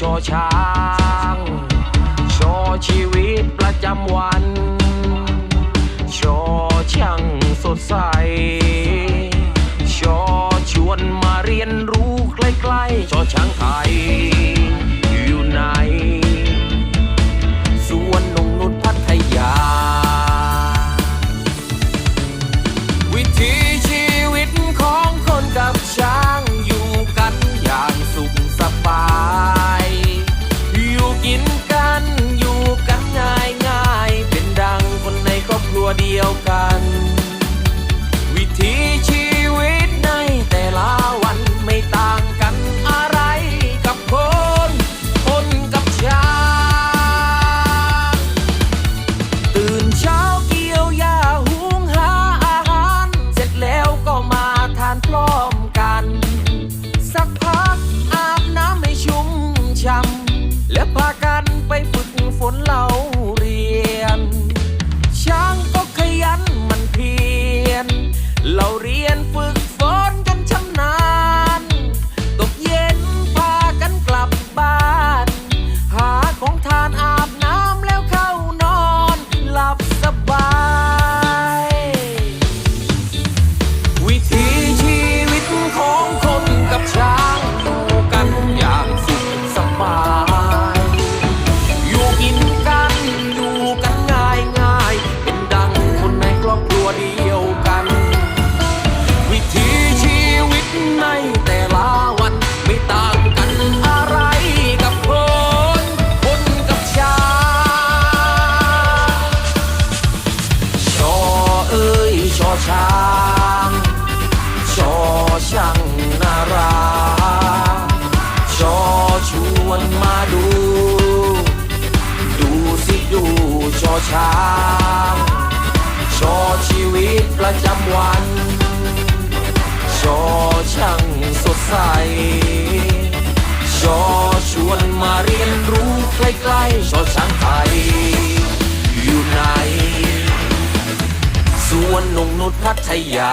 ชอช้างชอชีวิตประจำวันชอช่างสดใสชอชวนมาเรียนรู้ใกล้ๆชอช้างไทย ในแต่ละวันไม่ต่างกันอะไรกับคนคนกับชาชอเอ้ยชอช้างชอช่างนาราชอชวนมาดู ดูสิดูชอช้างชอชีวิตประจำวัน จอชวนมาเรียนรู้ใกล้ๆชอช้างไทยอยู่ไหนสวนนงนุชพัทยา